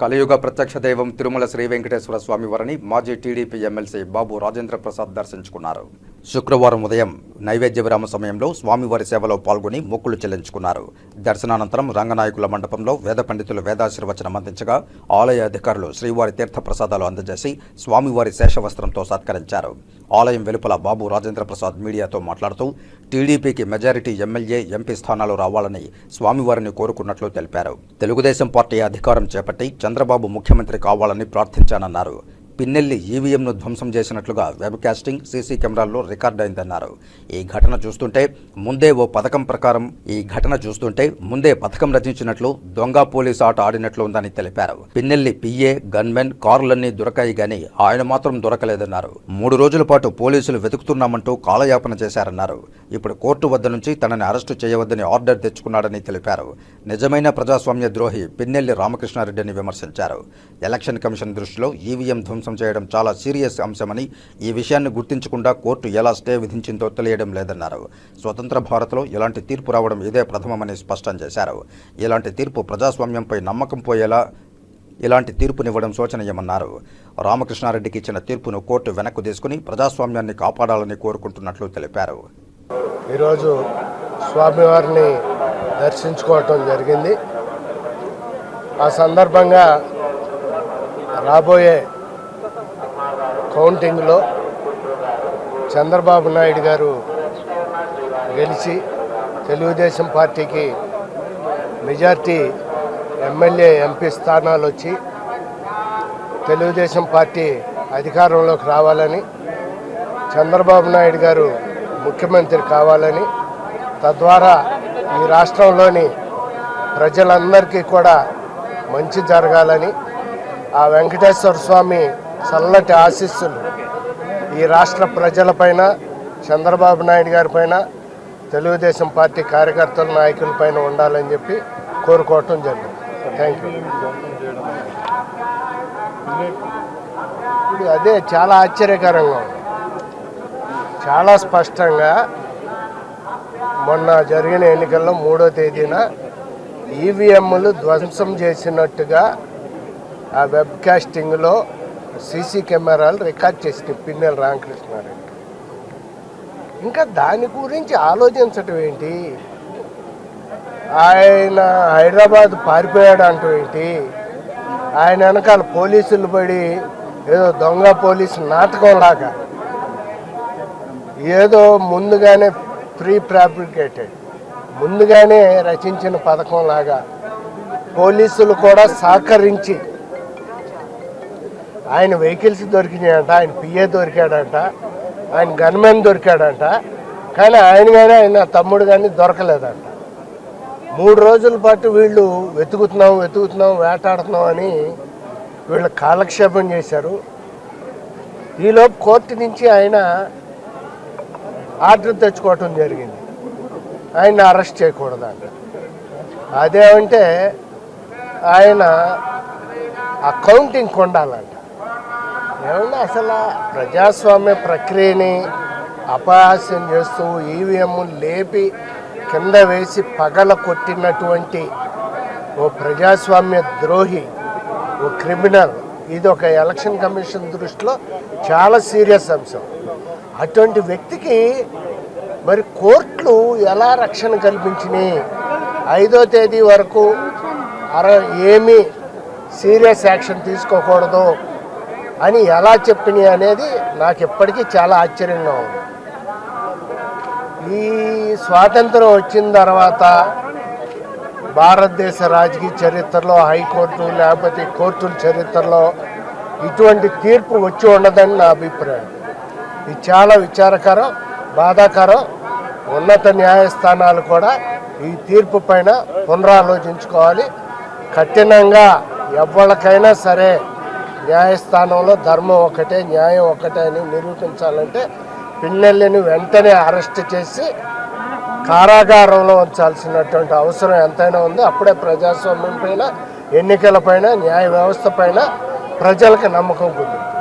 కలియుగ ప్రత్యక్ష దైవం తిరుమల శ్రీ వెంకటేశ్వర స్వామి వారిని మాజీ టీడీపీ ఎమ్మెల్సీ బాబు రాజేంద్ర ప్రసాద్ దర్శించుకున్నారు. శుక్రవారం ఉదయం నైవేద్య విరామ సమయంలో స్వామివారి సేవలో పాల్గొని మొక్కులు చెల్లించుకున్నారు. దర్శనానంతరం రంగనాయకుల మండపంలో వేద పండితులు వేదాశీర్వచనం అందించగా ఆలయ అధికారులు శ్రీవారి తీర్థ ప్రసాదాలు అందజేసి స్వామివారి శేషవస్త్రంతో సత్కరించారు. ఆలయం వెలుపల బాబు రాజేంద్ర ప్రసాద్ మీడియాతో మాట్లాడుతూ టీడీపీకి మెజారిటీ ఎమ్మెల్యే ఎంపీ స్థానాలు రావాలని స్వామివారిని కోరుకున్నట్లు తెలిపారు. తెలుగుదేశం పార్టీ అధికారం చేపట్టి చంద్రబాబు ముఖ్యమంత్రి కావాలని ప్రార్థించానన్నారు. పిన్నెల్లి ఈవీఎంను ధ్వంసం చేసినట్లుగా వెబ్కాస్టింగ్ సీసీ కెమెరాల్లో రికార్డ్ అయిందన్నారు. ఈ ఘటన చూస్తుంటే ముందే ఓ పథకం ప్రకారం ఈ ఘటన చూస్తుంటే ముందే పథకం రచించినట్లు దొంగ పోలీసు ఆట ఆడినట్లు ఉందని తెలిపారు. పిన్నెల్లి పిఏ గన్మెన్ కార్లన్నీ దొరకాయి గాని ఆయన మాత్రం దొరకలేదన్నారు. మూడు రోజుల పాటు పోలీసులు వెతుకుతున్నామంటూ కాలయాపన చేశారన్నారు. ఇప్పుడు కోర్టు వద్ద నుంచి తనని అరెస్టు చేయవద్దని ఆర్డర్ తెచ్చుకున్నాడని తెలిపారు. నిజమైన ప్రజాస్వామ్య ద్రోహి పిన్నెల్లి రామకృష్ణారెడ్డిని విమర్శించారు. ఎలక్షన్ కమిషన్ దృష్టిలో ఈవీఎం ధ్వంసం చేయడం చాలా సీరియస్ అంశమని ఈ విషయాన్ని గుర్తించకుండా కోర్టు ఎలా స్టే విధించిందో తెలియడం లేదన్నారు. స్వతంత్ర భారత్లో ఇలాంటి తీర్పు రావడం ఇదే ప్రథమమని స్పష్టం చేశారు. ఇలాంటి తీర్పు ప్రజాస్వామ్యంపై నమ్మకం పోయేలా ఇలాంటి తీర్పునివ్వడం శోచనీయమన్నారు. రామకృష్ణారెడ్డికి ఇచ్చిన తీర్పును కోర్టు వెనక్కు తీసుకుని ప్రజాస్వామ్యాన్ని కాపాడాలని కోరుకుంటున్నట్లు తెలిపారు. ఈరోజు స్వామివారిని దర్శించుకోవటం జరిగింది. ఆ సందర్భంగా రాబోయే కౌంటింగ్లో చంద్రబాబు నాయుడు గారు గెలిచి తెలుగుదేశం పార్టీకి మెజార్టీ ఎమ్మెల్యే ఎంపీ స్థానాలు వచ్చి తెలుగుదేశం పార్టీ అధికారంలోకి రావాలని చంద్రబాబు నాయుడు గారు ముఖ్యమంత్రి కావాలని తద్వారా ఈ రాష్ట్రంలోని ప్రజలందరికీ కూడా మంచి జరగాలని ఆ వెంకటేశ్వర స్వామి చల్లటి ఆశీస్సులు ఈ రాష్ట్ర ప్రజలపైన చంద్రబాబు నాయుడు గారి పైన తెలుగుదేశం పార్టీ కార్యకర్తల నాయకులపైన ఉండాలని చెప్పి కోరుకోవటం జరిగింది. థ్యాంక్ యూ అదే చాలా ఆశ్చర్యకరంగా ఉంది. చాలా స్పష్టంగా మొన్న జరిగిన ఎన్నికల్లో మూడో తేదీన ఈవీఎంలు ధ్వంసం చేసినట్టుగా ఆ వెబ్కాస్టింగ్లో సీసీ కెమెరాలు రికార్డ్ చేసిన పిన్నెల రామకృష్ణారెడ్డి. ఇంకా దాని గురించి ఆలోచించటం ఏంటి? ఆయన హైదరాబాద్ పారిపోయాడు అంటూ ఏంటి? ఆయన వెనకాల పోలీసులు పడి ఏదో దొంగ పోలీసు నాటకం లాగా ఏదో ముందుగానే ప్రీ ఫ్యాబ్రికేటెడ్ ముందుగానే రచించిన పథకం లాగా పోలీసులు కూడా సహకరించి ఆయన వెహికల్స్ దొరికినాయంట ఆయన పిఏ దొరికాడంట ఆయన గన్మెన్ దొరికాడంట కానీ ఆయన కానీ ఆయన తమ్ముడు కానీ దొరకలేదంట. మూడు రోజుల పాటు వీళ్ళు వెతుకుతున్నాం వెతుకుతున్నాం వేటాడుతున్నాం అని వీళ్ళు కాలక్షేపం చేశారు. ఈలోపు కోర్టు నుంచి ఆయన ఆర్డర్ తెచ్చుకోవటం జరిగింది. ఆయన అరెస్ట్ చేయకూడదంట. అదేమంటే ఆయన అకౌంటింగ్ కొండాలంట. ఏమన్నా అసలు ప్రజాస్వామ్య ప్రక్రియని అపహాస్యం చేస్తూ ఈవీఎం లేపి కింద వేసి పగల కొట్టినటువంటి ఓ ప్రజాస్వామ్య ద్రోహి ఓ క్రిమినల్. ఇది ఒక ఎలక్షన్ కమిషన్ దృష్టిలో చాలా సీరియస్ అంశం. అటువంటి వ్యక్తికి మరి కోర్టులు ఎలా రక్షణ కల్పించినాయి? ఐదో తేదీ వరకు అర ఏమీ సీరియస్ యాక్షన్ తీసుకోకూడదు. అని ఎలా చెప్పినాయి అనేది నాకు ఇప్పటికీ చాలా ఆశ్చర్యంగా ఉంది. ఈ స్వాతంత్రం వచ్చిన తర్వాత భారతదేశ రాజకీయ చరిత్రలో హైకోర్టు లేకపోతే కోర్టుల చరిత్రలో ఇటువంటి తీర్పు వచ్చి ఉండదని నా అభిప్రాయం. ఇది చాలా విచారకరం బాధాకరం ఉన్నత న్యాయస్థానాలు కూడా ఈ తీర్పు పైన పునరాలోచించుకోవాలి. కఠినంగా ఎవరికైనా సరే న్యాయస్థానంలో ధర్మం ఒకటే న్యాయం ఒకటే అని నిరూపించాలంటే పిన్నెల్లిని వెంటనే అరెస్ట్ చేసి కారాగారంలో ఉంచాల్సినటువంటి అవసరం ఎంతైనా ఉంది. అప్పుడే ప్రజాస్వామ్యం పైన ఎన్నికల పైన న్యాయ వ్యవస్థ పైన ప్రజలకు నమ్మకం కుదురుతుంది